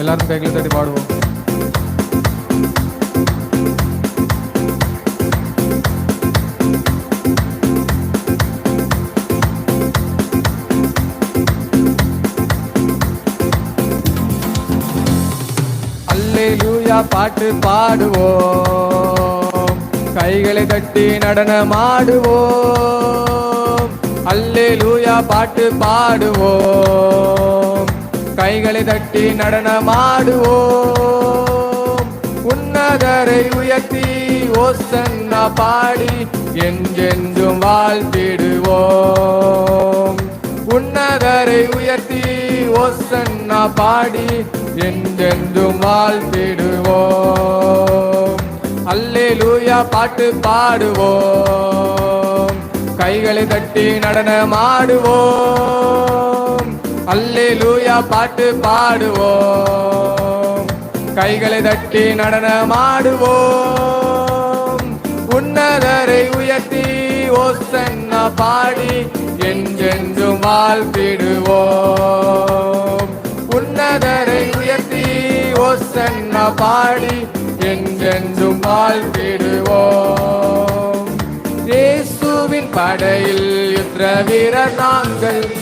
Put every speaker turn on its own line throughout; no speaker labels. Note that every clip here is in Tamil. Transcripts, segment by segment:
எல்லாரும் கைகளை தட்டி பாடுவோம். அல்லேலூயா பாட்டு பாடுவோம். கைகளை தட்டி நடனமாடுவோம். அல்லேலூயா பாட்டு பாடுவோம். கைகளை தட்டி நடனமாடுவோம். உன்னதரை உயர்த்தி ஓசன்னா பாடி என்றென்றும் வாழ்த்திடுவோம். உன்னதரை உயர்த்தி ஓசன்னா பாடி என்றென்றும் வாழ்த்திடுவோம். அல்லே லூயா பாட்டு பாடுவோம். கைகளை தட்டி நடனமாடுவோம். அல்லேலூயா பாட்டு பாடுவோம். கைகளை தட்டி நடனமாடுவோம். உன்னதரை உயர்த்தி ஓசன்ன பாடி என்றென்றும் வாழ்த்திடுவோம். உன்னதரை உயர்த்தி ஓசன்ன பாடி என்றென்றும் வாழ்த்திடுவோம். இயேசுவின் படையில் யுத்த வீரர் நாங்கள்.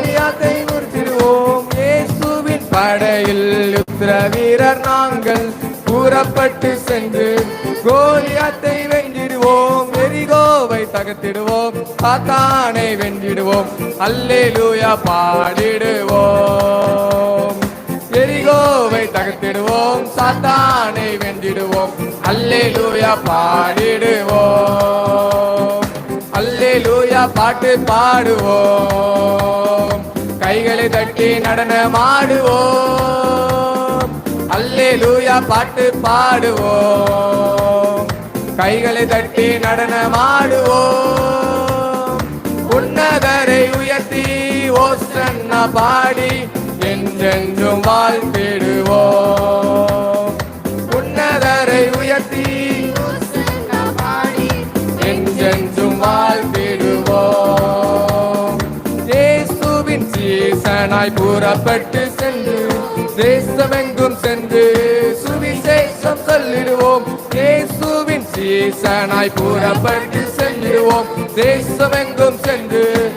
கோலியாத்தை நிறுத்திடுவோம் இயேசுவின் படையில் யுத்த வீரர் நாங்கள் கூறப்பட்டு சென்று கோலியாத்தை வென்றிடுவோம். எரிகோவை தகர்த்திடுவோம். சாத்தானை வென்றிடுவோம். அல்லே லூயா பாடிடுவோம். எரிகோவை தகர்த்திடுவோம். சாத்தானை வென்றிடுவோம். அல்லே லூயா பாடிடுவோம். நல்லா பாட்டு பாடுவோம். கைகளை தட்டி நடனமாடுவோம் அல்லேலூயா பாட்டு பாடுவோம். கைகளை தட்டி நடனமாடுவோம் உன்னதரை உயர்த்தி ஓசன்னா பாடி என்றென்றும் வாழ்ந்திடுவோம் உன்னதரை உயர்த்தி சீசனாய் கூறப்பட்டு சென்று தேசமெங்கும் சென்று சுவிசேஷம் சொல்லிடுவோம். இயேசுவின் சீசனாய் புறப்பட்டு சென்றிடுவோம் தேசமெங்கும் சென்று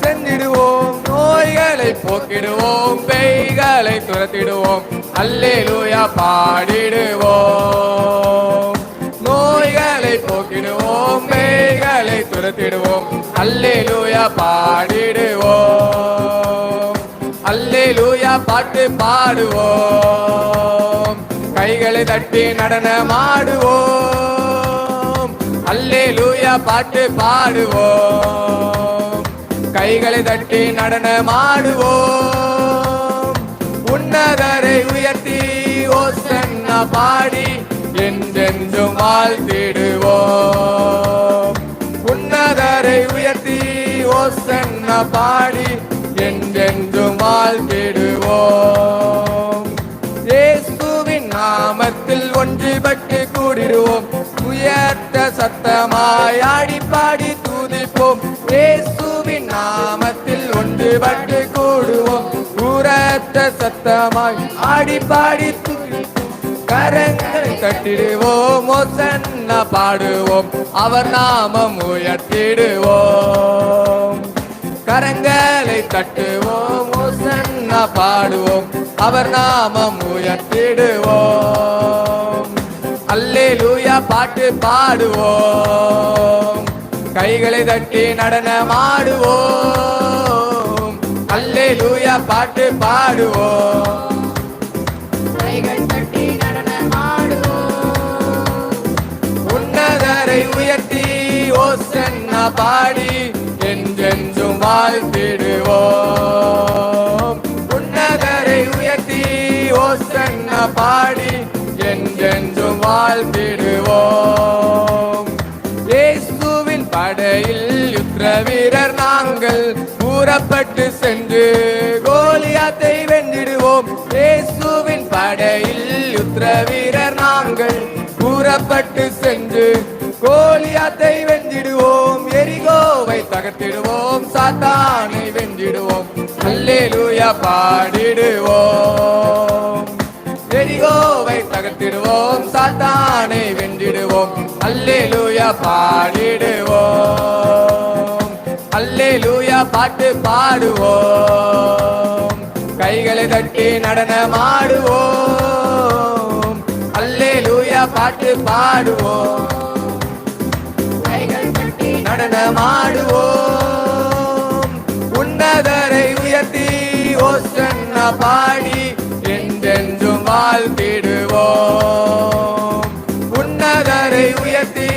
சென்றிடுவோம். நோய்களை போக்கிடுவோம். பெய்களை துரத்திடுவோம். அல்லேலூயா பாடிடுவோம். நோய்களை போக்கிடுவோம். பெய்களை துரத்திடுவோம். அல்லேலூயா பாடி பாடுவோம். கைகளை தட்டி நடனமாடுவோம். அல்லே லூயா பாட்டு பாடுவோம். கைகளை தட்டி நடனமாடுவோம். உன்னதரை உயர்த்தி ஓசன்னா பாடி என்றென்றும் வாழ்த்திடுவோம். உன்னதரை உயர்த்தி ஓசன்னா பாடி என்றென்றும் வாழ்த்திடுவோம். சத்தமாய் ஆடி பாடி தூதிப்போம். இயேசுவின் நாமத்தில் ஒன்றுபட்டு கூடுவோம். உரத்த சத்தமாய் ஆடி பாடி கரங்களை கட்டிடுவோம். ஓசன்னா பாடுவோம். அவர் நாமம் உயர்த்திடுவோம். கரங்களை தட்டுவோம். ஓசன்னா பாடுவோம். அவர் நாமம் உயர்த்திடுவோம். பாட்டு பாடுவோம். கைகளை தட்டி நடனமாடுவோம். அல்லே லூயா பாட்டு பாடுவோம்.
கைகள் தட்டி நடனமாடுவோம்.
உன்னதரை உயர்த்தி ஓசன்னா பாடி என்றென்றும் வாழ்த்திடுவோம். உன்னதரை உயர்த்தி ஓசன்னா பாடி வாழ்ந்திடுவோம். இயேசுவின் படையில் யுத்த வீரர் நாங்கள் கூறப்பட்டு சென்று கோலியாத்தை வென்றிடுவோம். இயேசுவின் படையில் யுத்த வீரர் நாங்கள் கூறப்பட்டு சென்று கோலியாத்தை வென்றிடுவோம். எரிகோவை தகர்த்திடுவோம். சாத்தானை வென்றிடுவோம். அல்லேலூயா பாடிடுவோம். எரிகோவை தகர்த்திடுவோம். சாத்தானை வென்றிடுவோம். அல்லே லூயா பாடிடுவோம். அல்லே லூயா பாட்டு பாடுவோம். கைகளை தட்டி நடனமாடுவோம். அல்லே லூயா பாட்டு பாடுவோம்.
கைகள் தட்டி
நடனமாடுவோம். உன்னதரை உயர்த்தி ஓசன்னா பாடி என்றென்றும் வாழ்த்திடுவோம் உன்னதரை உயர்த்தி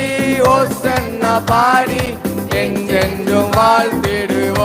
ஓசன்ன பாடி எங்கெங்கும் வாழ்த்திடுவோம்